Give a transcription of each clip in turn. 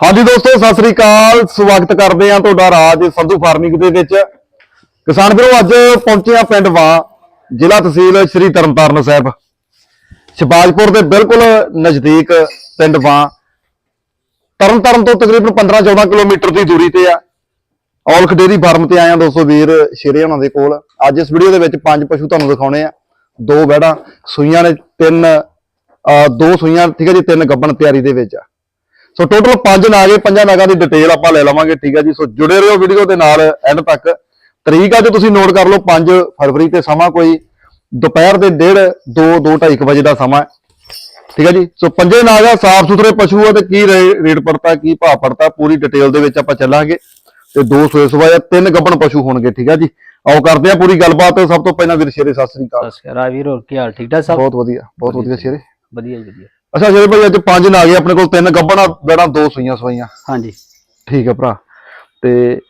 ਹਾਂਜੀ ਦੋਸਤੋ, ਸਤਿ ਸ੍ਰੀ ਅਕਾਲ। ਸਵਾਗਤ ਕਰਦੇ ਹਾਂ ਤੁਹਾਡਾ ਰਾਜ ਸੰਧੂ ਫਾਰਮਿੰਗ ਦੇ ਵਿੱਚ। ਕਿਸਾਨ ਵੀਰੋ, ਅੱਜ ਪਹੁੰਚੇ ਹਾਂ ਪਿੰਡ ਵਾਂ, ਜ਼ਿਲ੍ਹਾ ਤਹਿਸੀਲ ਸ੍ਰੀ ਤਰਨਤਾਰਨ ਸਾਹਿਬ। ਸ਼ਬਾਜਪੁਰ ਦੇ ਬਿਲਕੁਲ ਨਜ਼ਦੀਕ ਪਿੰਡ ਵਾਂ। ਤਰਨਤਾਰਨ ਤੋਂ ਤਕਰੀਬਨ 15-14 ਕਿਲੋਮੀਟਰ ਦੀ ਦੂਰੀ ਤੇ ਆ। ਔਲਖ ਡੇਰੀ ਫਾਰਮ ਤੇ ਆਇਆ ਦੋਸਤੋ ਵੀਰ ਸ਼ੇਰੇ ਉਹਨਾਂ ਦੇ ਕੋਲ। ਅੱਜ ਇਸ ਵੀਡੀਓ ਦੇ ਵਿੱਚ ਪੰਜ ਪਸ਼ੂ ਤੁਹਾਨੂੰ ਦਿਖਾਉਣੇ ਆ। ਦੋ ਵੈੜਾਂ ਸੂਈਆਂ ਨੇ ਤਿੰਨ ਦੋ ਸੂਈਆਂ, ਠੀਕ ਹੈ ਜੀ, ਤਿੰਨ ਗੱਬਣ ਤਿਆਰੀ ਦੇ ਵਿੱਚ। ਆ ਸੋ ਟੋਟਲ ਪੰਜ ਨਾਗ ਪੰਜਾਂ ਨਾਗਾਂ ਦੀ ਡਿਟੇਲ ਆਪਾਂ ਲੈ ਲਵਾਂਗੇ ਠੀਕ ਹੈ ਜੀ? ਸੋ ਜੁੜੇ ਰਹੋ ਵੀਡੀਓ ਦੇ ਨਾਲ ਐਂਡ ਤੱਕ। ਤਰੀਕ ਅੱਜ ਤੁਸੀਂ ਨੋਟ ਕਰ ਲਓ 5 ਫਰਵਰੀ ਤੇ ਸਮਾਂ ਕੋਈ ਦੁਪਹਿਰ ਦੇ 1:30 2 2:30 ਵਜੇ ਦਾ ਸਮਾਂ। ਠੀਕ ਹੈ ਜੀ? ਸੋ ਪੰਜੇ ਨਾਗ ਆ ਸਾਫ਼ ਸੁਥਰੇ ਪਸ਼ੂ ਆ ਤੇ ਕੀ ਰੇ- ਰੇਟ ਪੜਤਾ ਕੀ ਭਾਅ ਪੜਤਾ ਪੂਰੀ ਡਿਟੇਲ ਦੇ ਵਿੱਚ ਆਪਾਂ ਚੱਲਾਂਗੇ। ਤੇ ਦੋ ਸੋਏ ਸਵਾਇਆ ਤਿੰਨ ਗੱਬਣ ਪਸ਼ੂ ਹੋਣਗੇ ਠੀਕ ਹੈ ਜੀ? ਆਓ ਕਰਦੇ ਆ ਪੂਰੀ ਗੱਲਬਾਤ। ਸਭ ਤੋਂ ਪਹਿਲਾਂ ਵੀਰ ਸ਼ੇਰੇ ਸਤਿ ਸ੍ਰੀ ਅਕਾਲ। ਆ ਵੀਰ ਹੋਰ ਕੀ ਹਾਲ? ਠੀਕ ਠਾਕ ਸਭ? ਬਹੁਤ ਵਧੀਆ ਬਹੁਤ ਵਧੀਆ ਸ਼ੇਰੇ। ਵਧੀਆ ਜੀ ਵਧੀਆ। ਅੱਛਾ ਸ਼ੇਰੇ ਭਾਈ ਅੱਜ ਪੰਜ ਨਾਗ ਆ ਆਪਣੇ ਕੋਲ ਤਿੰਨ ਗੱਬਣਾ ਬੈਣਾ ਦੋ ਸੂਈਆਂ ਸਵਾਈਆਂ। ਹਾਂਜੀ। ਠੀਕ ਹੈ ਭਰਾ। ਤੇ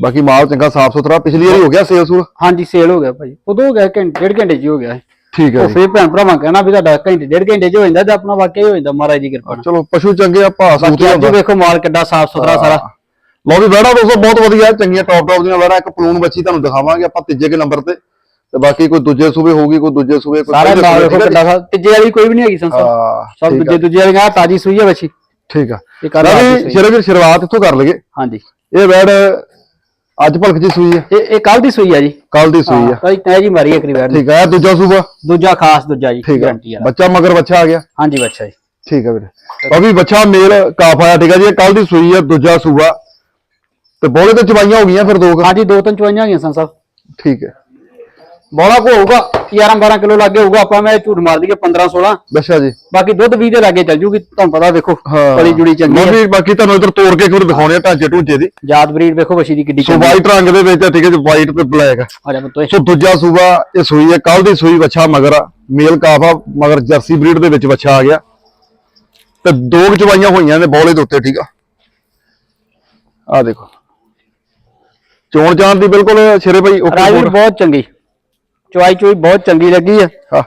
ਬਾਕੀ ਮਾਲ ਚੰਗਾ ਸਾਫ਼ ਸੁਥਰਾ ਪਿਛਲੀ ਵਾਰੀ ਹੋ ਗਿਆ ਸੇਲ ਸੂਲ? ਹਾਂਜੀ ਸੇਲ ਹੋ ਗਿਆ ਭਾਈ। ਉਦੋਂ ਹੋ ਗਿਆ ਘੰਟੇ ਡੇਢ ਘੰਟੇ ਚ ਹੀ ਗਿਆ। ਠੀਕ ਹੈ ਜੀ। ਫੇਰ ਭੈਣ ਭਰਾਵਾਂ ਕਹਿਣਾ ਵੀ ਤੁਹਾਡਾ ਘੰਟੇ ਡੇਢ ਘੰਟੇ ਚ ਹੋ ਜਾਂਦਾ ਤੇ ਆਪਣਾ ਵਾਕਿਆ ਹੀ ਹੋ ਜਾਂਦਾ ਮਹਾਰਾਜ ਦੀ ਕਿਰਪਾ ਨਾਲ। ਚਲੋ ਪਸ਼ੂ ਚੰਗੇ ਆ ਭਾਅ ਸੂਤ ਬਾਕੀ ਅੱਜ ਵੇਖੋ ਮਾਲ ਕਿੱਡਾ ਸਾਫ਼ ਸੁਥਰਾ ਸਾਰਾ। ਲਓ ਵੀ ਬੈੜਾ ਦੋਸਤੋ ਬਹੁਤ ਵਧੀਆ ਚੰਗੀਆਂ ਟੌਪ ਟੌਪ ਦੀਆਂ ਬੈੜਾ ਇੱਕ ਪਲੂਨ ਬੱਚੀ ਤੁਹਾਨੂੰ ਦਿਖਾਵਾਂਗੇ ਆਪਾਂ ਤੀਜੇ ਕੇ ਨੰਬਰ ਤੇ। ਤੇ ਬਾਕੀ ਕੋਈ ਦੂਜੇ ਸੂਬੇ ਹੋਊਗੀ ਕੋਈ ਦੂਜੇ ਸੂਬੇ ਕੋਈ ਸਾਰਾ ਸੂਬੇ, ਵੇਖੋ ਠੀਕ ਕਿੱਡਾ? ਸਾਰਾ ਤੀਜੇ ਵਾਲੀ ਕੋਈ ਵੀ ਨਹੀਂ ਹੈਗੀ ਸੰਸਾ ਹਾਂ ਸਭ ਠੀਕ ਦੂਜੇ ਆ, ਦੂਜੇ ਵਾਲੀਆਂ ਤਾਜੀ ਸੂਈ ਹੈ ਬੱਚੀ। ਠੀਕ ਆ। ਇਹ ਸੂਈ। ਸ਼ੇਰੇ ਵੀਰ ਸ਼ੁਰੂਆਤ ਇੱਥੋਂ ਕਰ ਲਈਏ। ਹਾਂਜੀ। ਇਹ ਬੈੜ ਅੱਜ ਭਲਕ ਜੀ ਸੂਈ ਹੈ ਇਹ ਇਹ ਕੱਲ ਦੀ ਸੂਈ ਆ ਜੀ। ਕੱਲ ਦੀ ਸੂਈ ਹੈ ਕਈ ਤੈ ਜੀ ਮਾਰੀ ਹੈ ਕਰੀਬ ਠੀਕ ਇਹ ਦੂਜਾ ਸੂਬਾ? ਦੂਜਾ ਖਾਸ ਦੂਜਾ ਜੀ ਠੀਕ ਗਾਰੰਟੀ ਵਾਲਾ। ਬੱਚਾ ਮਗਰ ਬੱਚਾ ਆ ਗਿਆ। ਹਾਂਜੀ ਬੱਚਾ ਜੀ। ਠੀਕ ਹੈ ਵੀਰੇ। ਅਭੀ ਬੱਚਾ ਮੇਲ ਕਾਫ ਆਇਆ ਠੀਕ ਹੈ ਜੀ। ਇਹ ਕੱਲ ਦੀ ਸੂਈ ਹੈ ਦੂਜਾ ਸੂਆ ਤੇ ਬੋਲੇ ਤੇ ਚਵਾਈਆਂ ਹੋ ਗਈਆਂ ਫਿਰ ਦੋ ਕੁ। ਹਾਂਜੀ ਦੋ ਤਿੰਨ ਚੁਆਈਆਂ ਹੈਗੀਆਂ ਸੰ ਸਾਹਿਬ ਠੀਕ ਹੈ ਬੋਲਾ ਕੋ ਹੋਊਗਾ 11 12 ਕਿਲੋ ਲੱਗੇ ਹੋਊਗਾ ਆਪਾਂ ਮੈਂ ਝੂਠ ਮਾਰ ਦਈਏ 15 16 ਅੱਛਾ ਜੀ। ਬਾਕੀ ਦੁੱਧ 20 ਦੇ ਲਾਗੇ ਚੱਲ ਜੂਗੀ ਤੁਹਾਨੂੰ ਪਤਾ ਵੇਖੋ ਬੜੀ ਜੁੜੀ ਚੰਗੀ ਮੈਂ ਹੈ ਵੀ ਬਾਕੀ ਤੁਹਾਨੂੰ ਇਧਰ ਤੋੜ ਕੇ ਵਾਰ ਦਿਖਾਉਣੇ ਆ ਢਾਂਚੇ ਢੂੰਚੇ ਦੀ। ਯਾਦ ਬਰੀਡ ਵੇਖੋ ਵਸ਼ੀ ਦੀ ਕਿੱਡੀ ਸੋ ਵਾਈਟ ਰੰਗ ਦੇ ਵਿੱਚ ਠੀਕ ਹੈ ਜੀ ਵਾਈਟ ਤੇ ਬਲੈਕ ਆ। ਜਾ ਪੁੱਤੋ ਸੋ ਦੂਜਾ ਸੂਬਾ ਇਹ ਸੂਈ ਹੈ ਕੱਲ ਦੀ ਸੂਈ ਬੱਚਾ ਮਗਰ ਮੇਲ ਕਾਫਾ ਮਗਰ ਜਰਸੀ ਬਰੀਡ ਦੇ ਵਿੱਚ ਬੱਚਾ ਆ ਗਿਆ। ਤੇ ਦੋ ਚਵਾਈਆਂ ਹੋਈਆਂ ਨੇ ਬੋਲੇ ਦੇ ਉੱਤੇ ਠੀਕ ਆ। ਆ ਦੇਖੋ। ਚੋਣ ਚਾਣ ਦੀ ਬਿਲਕੁਲ ਛੇਰੇ ਭਾਈ ਓਕੇ ਬਹੁਤ ਚੰਗੀ। ਚੁਆਈ ਚੁਈ ਬਹੁਤ ਚੰਗੀ ਲੱਗੀ ਆ। ਹਾਂ।